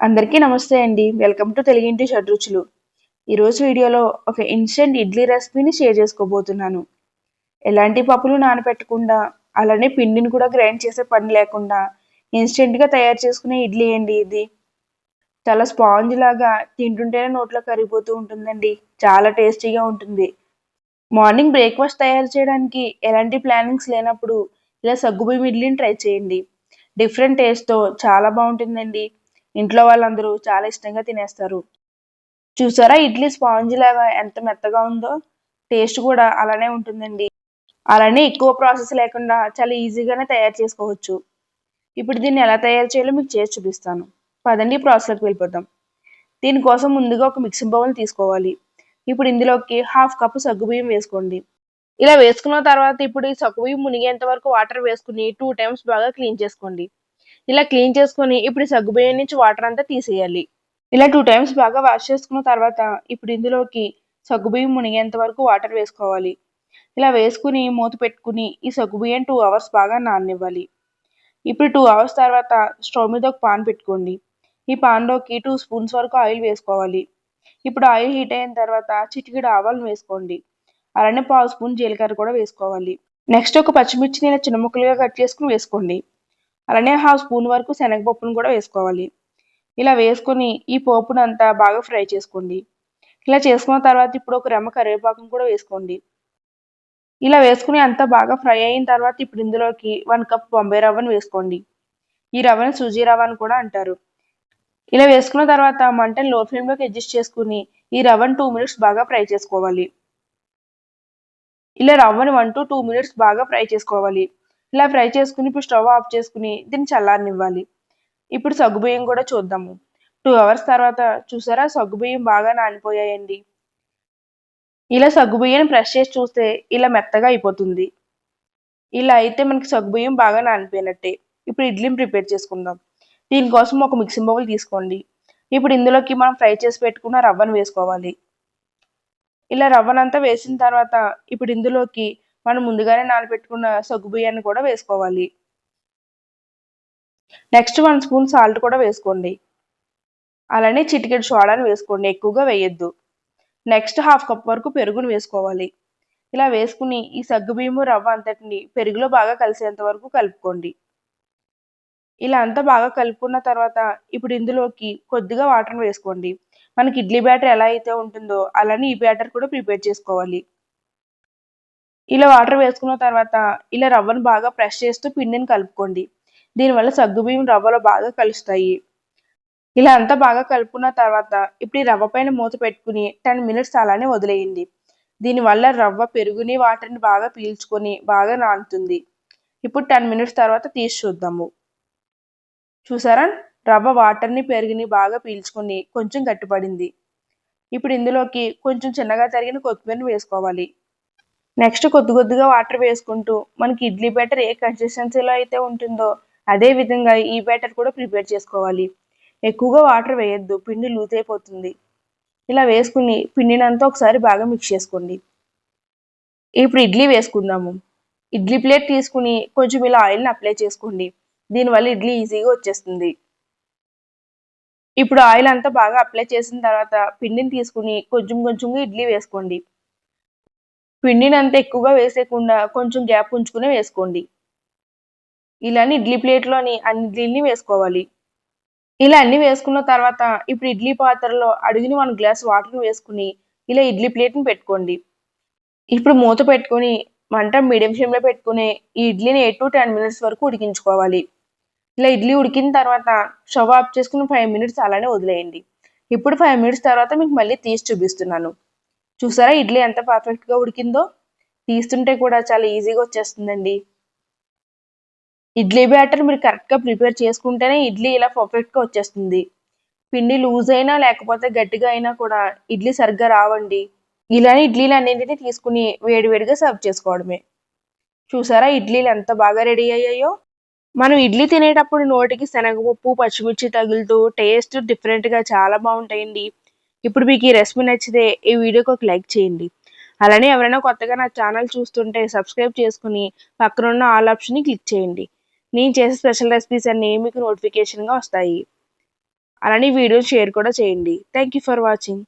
అందరికీ నమస్తే అండి. వెల్కమ్ టు తెలుగింటి షడ్రుచులు ఈరోజు వీడియోలో ఒక ఇన్స్టెంట్ ఇడ్లీ రెసిపీని షేర్ చేసుకోబోతున్నాను. ఎలాంటి పప్పులు నానబెట్టకుండా అలానే పిండిని కూడా గ్రైండ్ చేసే పని లేకుండా ఇన్స్టెంట్గా తయారు చేసుకునే ఇడ్లీ అండి ఇది. చాలా స్పాంజ్ లాగా తింటుంటేనే నోట్లో కరిగిపోతూ ఉంటుందండి. చాలా టేస్టీగా ఉంటుంది. మార్నింగ్ బ్రేక్ఫాస్ట్ తయారు చేయడానికి ఎలాంటి ప్లానింగ్స్ లేనప్పుడు ఇలా సగ్గుబియ్యం ఇడ్లీని ట్రై చేయండి. డిఫరెంట్ టేస్ట్తో చాలా బాగుంటుందండి. ఇంట్లో వాళ్ళందరూ చాలా ఇష్టంగా తినేస్తారు. చూసారా ఇడ్లీ స్పాంజ్ లాగా ఎంత మెత్తగా ఉందో? టేస్ట్ కూడా అలానే ఉంటుందండి. అలానే ఎక్కువ ప్రాసెస్ లేకుండా చాలా ఈజీగానే తయారు చేసుకోవచ్చు. ఇప్పుడు దీన్ని ఎలా తయారు చేయాలో మీకు చేసి చూపిస్తాను. పదండి ప్రాసెస్లోకి వెళ్ళిపోతాం దీనికోసం ముందుగా ఒక మిక్సింగ్ బౌల్ తీసుకోవాలి. ఇప్పుడు ఇందులోకి హాఫ్ కప్ సగ్గుబియ్యం వేసుకోండి. ఇలా వేసుకున్న తర్వాత ఇప్పుడు ఈ సగ్గుబియ్యం మునిగేంత వరకు వాటర్ వేసుకుని టూ టైమ్స్ బాగా క్లీన్ చేసుకోండి. ఇలా క్లీన్ చేసుకొని ఇప్పుడు సగ్గుబియ్యం నుంచి వాటర్ అంతా తీసేయాలి. ఇలా టూ టైమ్స్ బాగా వాష్ చేసుకున్న తర్వాత ఇప్పుడు ఇందులోకి సగ్గుబియ్యం మునిగేంత వరకు వాటర్ వేసుకోవాలి. ఇలా వేసుకుని మూత పెట్టుకుని ఈ సగ్గుబియ్యం టూ అవర్స్ బాగా నాననివ్వాలి. ఇప్పుడు టూ అవర్స్ తర్వాత స్టవ్ మీద ఒక పాన్ పెట్టుకోండి. ఈ పాన్లోకి టూ స్పూన్స్ వరకు ఆయిల్ వేసుకోవాలి. ఇప్పుడు ఆయిల్ హీట్ అయిన తర్వాత చిటికెడు ఆవాలు వేసుకోండి. అలానే పావు స్పూన్ జీలకర్ర కూడా వేసుకోవాలి. నెక్స్ట్ ఒక పచ్చిమిర్చిని ఇలా చిన్న ముక్కలుగా కట్ చేసుకుని వేసుకోండి. అలానే హాఫ్ స్పూన్ వరకు శనగపప్పును కూడా వేసుకోవాలి. ఇలా వేసుకొని ఈ పోపును అంతా బాగా ఫ్రై చేసుకోండి. ఇలా చేసుకున్న తర్వాత ఇప్పుడు ఒక రెమ్మ కరివేపాకును కూడా వేసుకోండి. ఇలా వేసుకుని అంతా బాగా ఫ్రై అయిన తర్వాత ఇప్పుడు ఇందులోకి వన్ కప్ బొంబాయి రవ్వను వేసుకోండి. ఈ రవ్వను సూజీ రవ్వ అని కూడా అంటారు. ఇలా వేసుకున్న తర్వాత మంటను లో ఫ్లేమ్లోకి అడ్జస్ట్ చేసుకుని ఈ రవ్వను టూ మినిట్స్ బాగా ఫ్రై చేసుకోవాలి. ఇలా రవ్వను వన్ టు టూ మినిట్స్ బాగా ఫ్రై చేసుకోవాలి. ఇలా ఫ్రై చేసుకుని ఇప్పుడు స్టవ్ ఆఫ్ చేసుకుని దీన్ని చల్లారనివ్వాలి. ఇప్పుడు సగ్గుబియ్యం కూడా చూద్దాము. టూ అవర్స్ తర్వాత చూసారా? సగ్గుబియ్యం బాగా నానిపోయాయండి. ఇలా సగ్గుబియ్యం ప్రెస్ చేసి చూస్తే ఇలా మెత్తగా అయిపోతుంది. ఇలా అయితే మనకి సగ్గుబియ్యం బాగా నానిపోయినట్టే. ఇప్పుడు ఇడ్లీని ప్రిపేర్ చేసుకుందాం. దీనికోసం ఒక మిక్సింగ్ బౌల్ తీసుకోండి. ఇప్పుడు ఇందులోకి మనం ఫ్రై చేసి పెట్టుకున్న రవ్వను వేసుకోవాలి. ఇలా రవ్వనంతా వేసిన తర్వాత ఇప్పుడు ఇందులోకి మనం ముందుగానే నానబెట్టుకున్న సగ్గు బియ్యాన్ని కూడా వేసుకోవాలి. నెక్స్ట్ వన్ స్పూన్ సాల్ట్ కూడా వేసుకోండి. అలానే చిటికెడు సోడాని వేసుకోండి ఎక్కువగా వేయొద్దు. నెక్స్ట్ హాఫ్ కప్ వరకు పెరుగును వేసుకోవాలి. ఇలా వేసుకుని ఈ సగ్గు బియ్యము రవ్వ అంతటిని పెరుగులో బాగా కలిసేంత వరకు కలుపుకోండి. ఇలా అంతా బాగా కలుపుకున్న తర్వాత ఇప్పుడు ఇందులోకి కొద్దిగా వాటర్ వేసుకోండి. మనకి ఇడ్లీ బ్యాటర్ ఎలా అయితే ఉంటుందో అలానే ఈ బ్యాటర్ కూడా ప్రిపేర్ చేసుకోవాలి. ఇలా వాటర్ వేసుకున్న తర్వాత ఇలా రవ్వను బాగా ప్రెస్ చేస్తూ పిండిని కలుపుకోండి. దీనివల్ల సగ్గుబియ్యం రవ్వలో బాగా కలుస్తాయి. ఇలా అంతా బాగా కలుపుకున్న తర్వాత ఇప్పుడు ఈ రవ్వ పైన మూత పెట్టుకుని టెన్ మినిట్స్ అలానే వదిలేయండి. దీనివల్ల రవ్వ పెరుగుని వాటర్ని బాగా పీల్చుకొని బాగా నానుతుంది. ఇప్పుడు టెన్ మినిట్స్ తర్వాత తీసి చూద్దాము. చూసారా? రవ్వ వాటర్ని పెరుగుని బాగా పీల్చుకొని కొంచెం గట్టిపడింది. ఇప్పుడు ఇందులోకి కొంచెం చిన్నగా తరిగిన కొత్తిమీర వేసుకోవాలి. నెక్స్ట్ కొద్ది కొద్దిగా వాటర్ వేసుకుంటూ మనకి ఇడ్లీ బ్యాటర్ ఏ కన్సిస్టెన్సీలో అయితే ఉంటుందో అదే విధంగా ఈ బ్యాటర్ కూడా ప్రిపేర్ చేసుకోవాలి. ఎక్కువగా వాటర్ వేయొద్దు పిండి లూజ్ అయిపోతుంది. ఇలా వేసుకుని పిండినంతా ఒకసారి బాగా మిక్స్ చేసుకోండి. ఇప్పుడు ఇడ్లీ వేసుకుందాము. ఇడ్లీ ప్లేట్ తీసుకుని కొంచెం ఇలా ఆయిల్ని అప్లై చేసుకోండి. దీనివల్ల ఇడ్లీ ఈజీగా వచ్చేస్తుంది. ఇప్పుడు ఆయిల్ అంతా బాగా అప్లై చేసిన తర్వాత పిండిని తీసుకుని కొంచెం కొంచెంగా ఇడ్లీ వేసుకోండి. పిండిని అంత ఎక్కువగా వేసేయకుండా కొంచెం గ్యాప్ ఉంచుకుని వేసుకోండి. ఇలానే ఇడ్లీ ప్లేట్లోని అన్ని ఇడ్లీని వేసుకోవాలి. ఇలా అన్ని వేసుకున్న తర్వాత ఇప్పుడు ఇడ్లీ పాత్రలో అడిగిన వన్ గ్లాస్ వాటర్ వేసుకుని ఇలా ఇడ్లీ ప్లేట్ని పెట్టుకోండి. ఇప్పుడు మూత పెట్టుకొని మంట మీడియం ఫ్లేమ్లో పెట్టుకుని ఈ ఇడ్లీని ఎయిట్ టు టెన్ మినిట్స్ వరకు ఉడికించుకోవాలి. ఇలా ఇడ్లీ ఉడికిన తర్వాత స్టవ్ ఆఫ్ చేసుకుని ఫైవ్ మినిట్స్ అలానే వదిలేయండి. ఇప్పుడు ఫైవ్ మినిట్స్ తర్వాత మీకు మళ్ళీ తీసి చూపిస్తున్నాను. చూసారా ఇడ్లీ ఎంత పర్ఫెక్ట్గా ఉడికిందో? తీస్తుంటే కూడా చాలా ఈజీగా వచ్చేస్తుందండి. ఇడ్లీ బ్యాటర్ మీరు కరెక్ట్గా ప్రిపేర్ చేసుకుంటేనే ఇడ్లీ ఇలా పర్ఫెక్ట్గా వచ్చేస్తుంది. పిండి లూజ్ అయినా లేకపోతే గట్టిగా అయినా కూడా ఇడ్లీ సరిగ్గా రావండి. ఇలానే ఇడ్లీలు అన్నింటినీ తీసుకుని వేడివేడిగా సర్వ్ చేసుకోవడమే. చూసారా ఇడ్లీలు ఎంత బాగా రెడీ అయ్యాయో? మనం ఇడ్లీ తినేటప్పుడు నోటికి శనగపప్పు పచ్చిమిర్చి తగులుతూ టేస్ట్ డిఫరెంట్గా చాలా బాగుంటాయండి. ఇప్పుడు మీకు ఈ రెసిపీ నచ్చితే ఈ వీడియోకి ఒక లైక్ చేయండి. అలానే ఎవరైనా కొత్తగా నా ఛానల్ చూస్తుంటే సబ్స్క్రైబ్ చేసుకుని పక్కనున్న ఆల్ ఆప్షన్ని క్లిక్ చేయండి. నేను చేసే స్పెషల్ రెసిపీస్ అన్నీ మీకు నోటిఫికేషన్గా వస్తాయి. అలానే వీడియో షేర్ కూడా చేయండి. Thank you for watching.